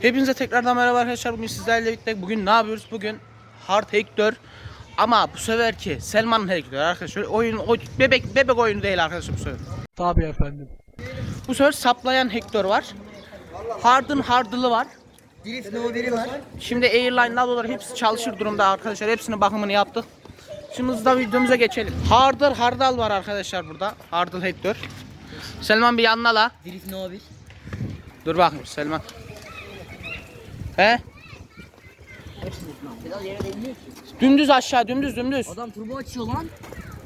Hepinize tekrardan merhaba arkadaşlar. Bugün sizlerle birlikte bugün ne yapıyoruz? Bugün Hard Hector ama bu seferki Selman Hector arkadaşlar. Oyun o bebek bebek oyunu değil arkadaşlar bu sefer. Tabii efendim. Bu sefer saplayan Hector var. Hard'ın Hard'lı var. Drift No 1'i var. Şimdi Airline Lado'lar hepsi çalışır durumda arkadaşlar. Hepsinin bakımını yaptık. Şimdi hızla videomuza geçelim. Hardır Hardal var arkadaşlar burada. Hardal Hector. Selman bir yanına la. Drift No 1. Dur bakayım Selman. He? Pedal yere değmiyor ki. Dümdüz aşağı dümdüz dümdüz. Adam turbo açıyor lan.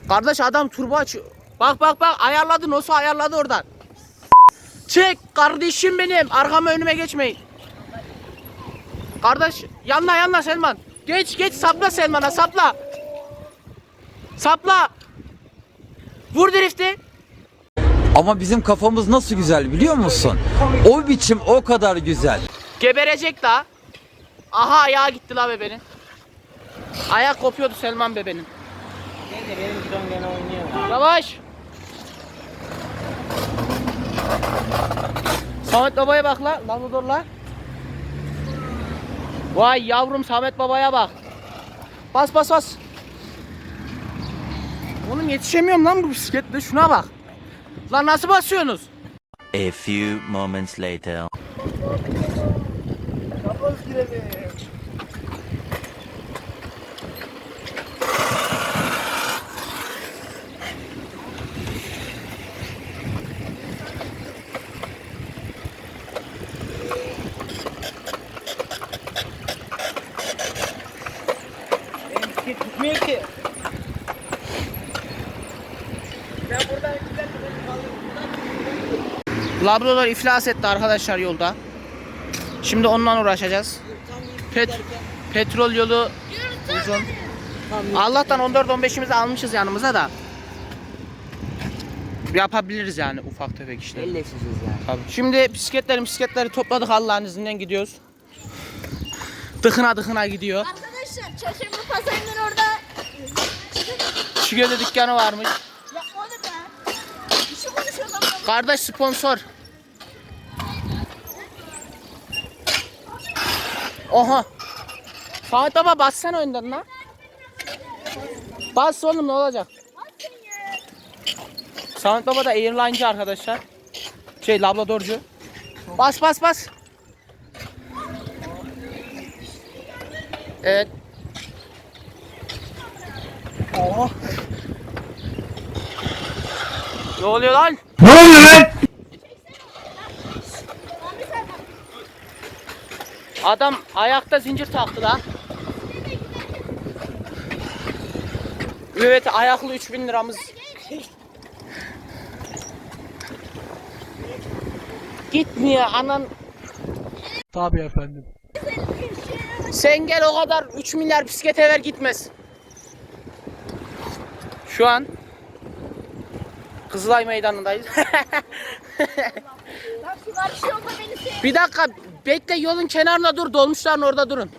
Kardeş adam turbo açıyor. Bak bak bak ayarladı nasıl ayarladı oradan. Çek kardeşim benim. Arkama önüme geçmeyin. Kardeş yanına yanına Selman. Geç geç sapla Selman'a sapla. Sapla. Vur drifti. Ama bizim kafamız nasıl güzel biliyor musun? O biçim o kadar güzel. Geberecek daha. Aha ayağı gitti la bebenin. Ayak kopuyordu Selman bebenin. Neyse benim gidon gene oynuyor. Yavaş. Samet babaya bak la. Labrador la. Vay yavrum Samet babaya bak. Bas bas bas. Oğlum yetişemiyorum lan bu bisikletle şuna bak. Lan nasıl basıyorsunuz? A few moments later. Kavanoz giremiyor. Labrador iflas etti arkadaşlar yolda. Şimdi ondan uğraşacağız. Pet petrol yolu uzun. Allah'tan 14-15'imizi almışız yanımıza da. Yapabiliriz yani ufak tefek işleri. Elle yani. Tabii. Şimdi bisikletleri bisikletleri topladık Allah'ın izniyle gidiyoruz. Dıkına dıkına gidiyor. Arkadaşlar çarşamba pazarının orada Şigöde dükkanı varmış. Kardeş sponsor. Oha. Samet baba bassana önden lan. Bas oğlum ne olacak? Samet baba da airline'ci arkadaşlar. Şey labradorcu. Bas bas bas. Evet. Oha. Ne oluyor lan? Adam ayakta zincir taktı da. Evet ayaklı 3000 liramız. Gitmiyor anan. Tabii efendim. Sen gel o kadar 3 milyar bisiklete ver gitmez. Şu an Kızılay Meydanı'ndayız. Bir dakika bekle yolun kenarına dur dolmuşların orada durun.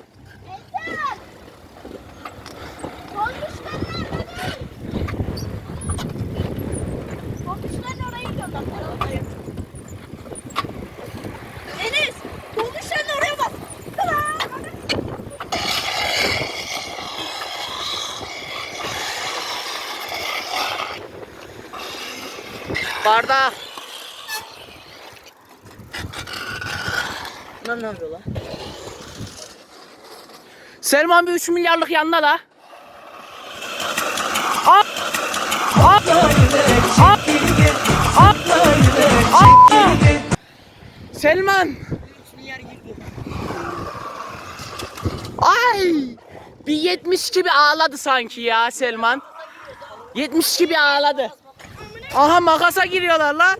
Barda Lan ne yapıyor lan? Selman bir 3 milyarlık yanına da. Hop! Hop! Hop! Hop! Hop! Selman! Ay! Bir 70 gibi ağladı sanki ya Selman. 70 gibi ağladı. Aha makasa giriyorlar lan.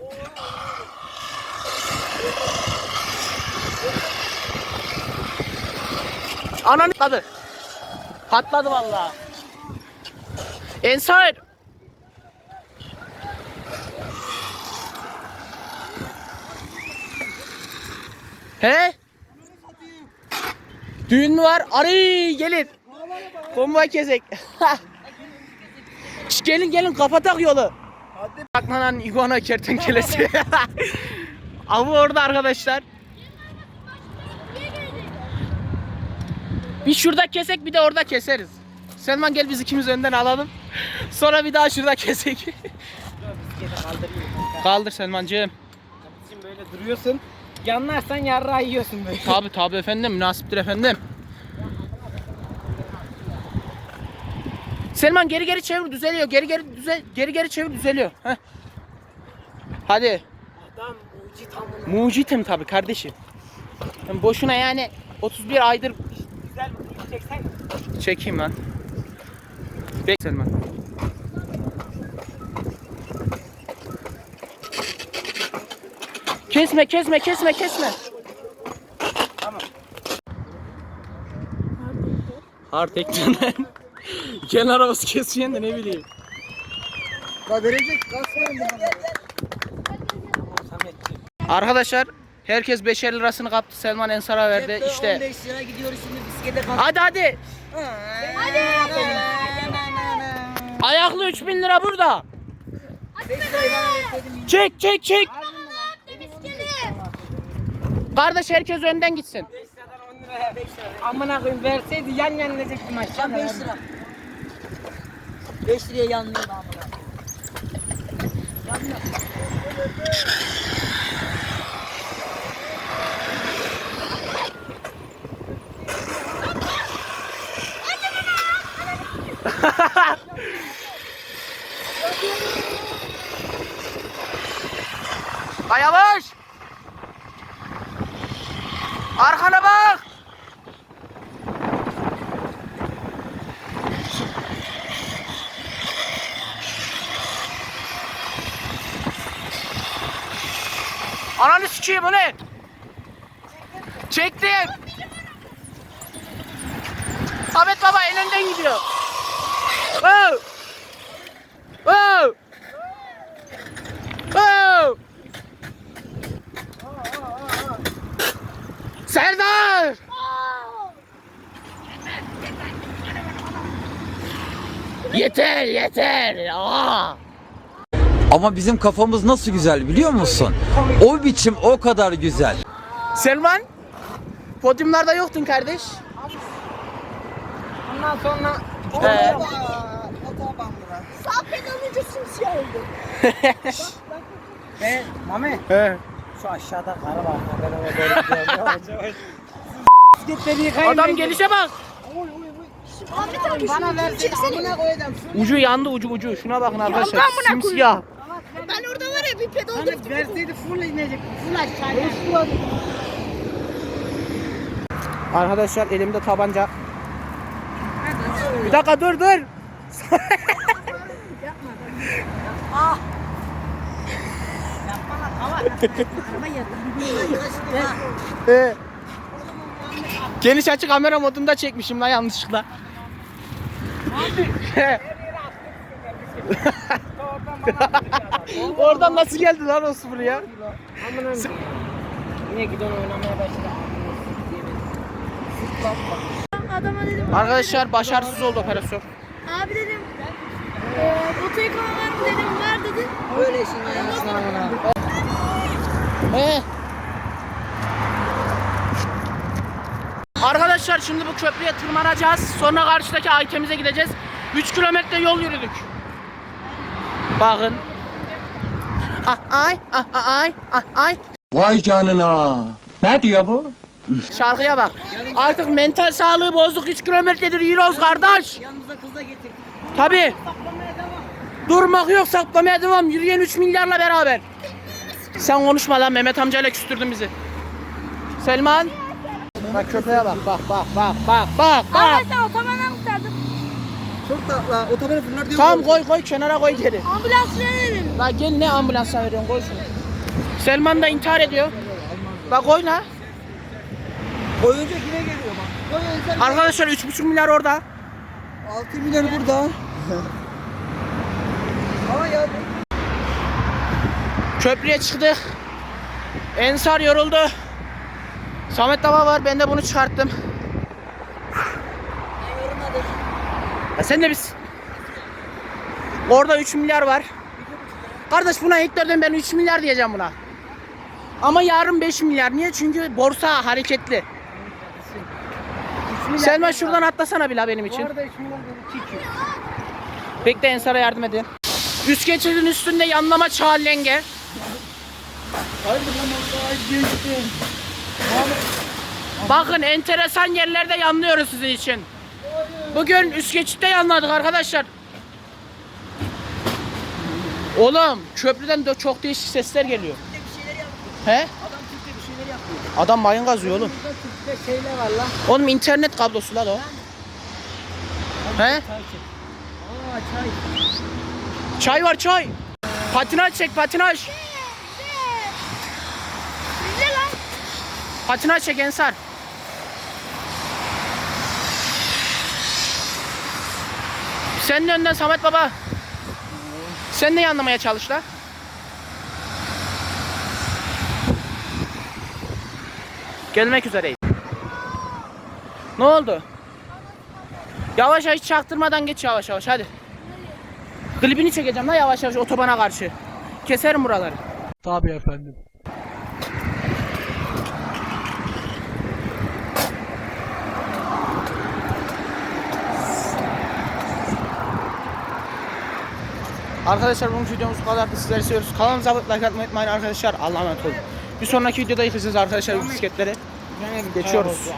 Ananı patladı. Patladı vallahi. Ensar. He? Düğün mü var? Arı gelin. Bomba kesek. Gelin gelin kapatak yolu. Aklanan iguana kertenkelesi. Avı orada arkadaşlar. Bir şurada kesek bir de orada keseriz. Selman gel biz ikimiz önden alalım. Sonra bir daha şurada kesek. Kaldır Selmancığım. Şimdi böyle duruyorsun. Yanlarsan yarrağı yiyorsun böyle. Tabi tabi efendim münasiptir efendim. Selman geri geri çevir düzeliyor. Geri geri düzel geri geri çevir düzeliyor. Heh. Hadi. Adam mucit amına. Mucitim tabi kardeşim. Ben boşuna yani 31 aydır Güzel bir çeksen. çekeyim lan. Bek Selman. Kesme kesme kesme kesme. Hard ekranlar. Kenar havası kesiyorsun da ne bileyim. Sametciğim. Arkadaşlar herkes 5'er lirasını kaptı. Selman Ensar'a verdi. İşte 15 lira gidiyoruz şimdi bisiklete kalk. hadi hadi. Ayaklı 3000 lira burada. Çek çek çek. Kardeş herkes önden gitsin. 5 liradan 10 liraya 5 lira. Amına koyayım verseydi yan yan edecektim aşağı. 5 lira. 5 liraya yanlıyor amına. Ay yavaş. Arkana bak. Ananı sikeyim bu ne? Çektim. Ahmet baba en önden gidiyor. Wow. Wow. Wow. Serdar! Yeter yeter. Aa! Ama bizim kafamız nasıl güzel biliyor musun? O biçim o kadar güzel. Selman, podyumlarda yoktun kardeş. Ondan sonra Ee, Sağ pedalınca simsiyah oldu. ve Mame he. şu aşağıda karı var. Ben ona doğru gidiyorum. Yavaş yavaş. Bisikletleri yıkayın. Adam gelişe bak. Ahmet abi Bana şunu versene çeksene. amına koydum. Ucu yandı ucu ucu. Şuna bakın arkadaşlar. Simsiyah. Ben orada var ya bir pedal Bana döktüm. verseydi full inecek. Full aşağıya. Arkadaşlar elimde tabanca. Bir dakika dur dur. Ee, Geniş açı kamera modunda çekmişim lan yanlışlıkla. Oradan nasıl geldi lan o sıfır ya? Yine gidon oynamaya başladı. Adama dedim. Arkadaşlar başarısız oldu operasyon. Abi dedim. Eee botu yıkama var mı dedim. Var dedi. Böyle işin ayağısına amına. He. Arkadaşlar şimdi bu köprüye tırmanacağız. Sonra karşıdaki Aytemiz'e gideceğiz. 3 kilometre yol yürüdük. Bakın. Ah ay ah ah, ay ah ay. Vay canına. Ne diyor bu? Şarkıya bak. Artık mental sağlığı bozduk. 3 kilometredir yürüyoruz kardeş. Yanımıza kız da getirdik. Tabi. Durmak yok saklamaya devam. Yürüyen 3 milyarla beraber. Sen konuşma lan Mehmet amcayla küstürdün bizi. Selman. Bak köpeğe bak bak bak bak bak bak bak. Çok tatlı. Otobanı fırlar diyor. Tamam koy koy kenara koy geri. Ambulans verelim. La gel ne ambulansa veriyorsun koy şunu. Selman da intihar ediyor. Bak koy la. Koyunca yine geliyor bak. Koyunca Arkadaşlar 3,5 milyar orada. 6 milyar burada. Ama ya Köprüye çıktık. Ensar yoruldu. Samet Baba var ben de bunu çıkarttım. Ya sen de biz. Orada 3 milyar var. Kardeş buna hektörden ben 3 milyar diyeceğim buna. Ama yarın 5 milyar. Niye? Çünkü borsa hareketli. Selman şuradan atlasana bile benim Bu için. arada 3 milyar dedi 2 200. Bekle Ensar'a yardım edin. Üst geçidin üstünde yanlama. Haydi geçtim. Bakın enteresan yerlerde yanlıyoruz sizin için. Bugün üst geçitte yanladık arkadaşlar. Oğlum köprüden de çok değişik sesler geliyor. He? Adam Türkçe bir şeyler yapıyor. Adam mayın kazıyor oğlum. Burada Türkçe şeyler var lan. Oğlum internet kablosu lan o. He? Çay çek. Aa çay. Çay var çay. Patinaj çek patinaj. Patinaj çek Ensar. Senin önden Samet Baba. Sen de yanlamaya çalış la. Gelmek üzereyiz. Ne oldu? Yavaş yavaş çaktırmadan geç yavaş yavaş hadi. Klibini çekeceğim la yavaş yavaş otobana karşı. Keserim buraları. Tabii efendim. Arkadaşlar bugün videomuz bu kadardı. Sizleri seviyoruz. Kanalımıza abone like atmayı unutmayın arkadaşlar. Allah'a emanet olun. Bir sonraki videoda yıkacağız arkadaşlar bu bisikletleri. Geçiyoruz.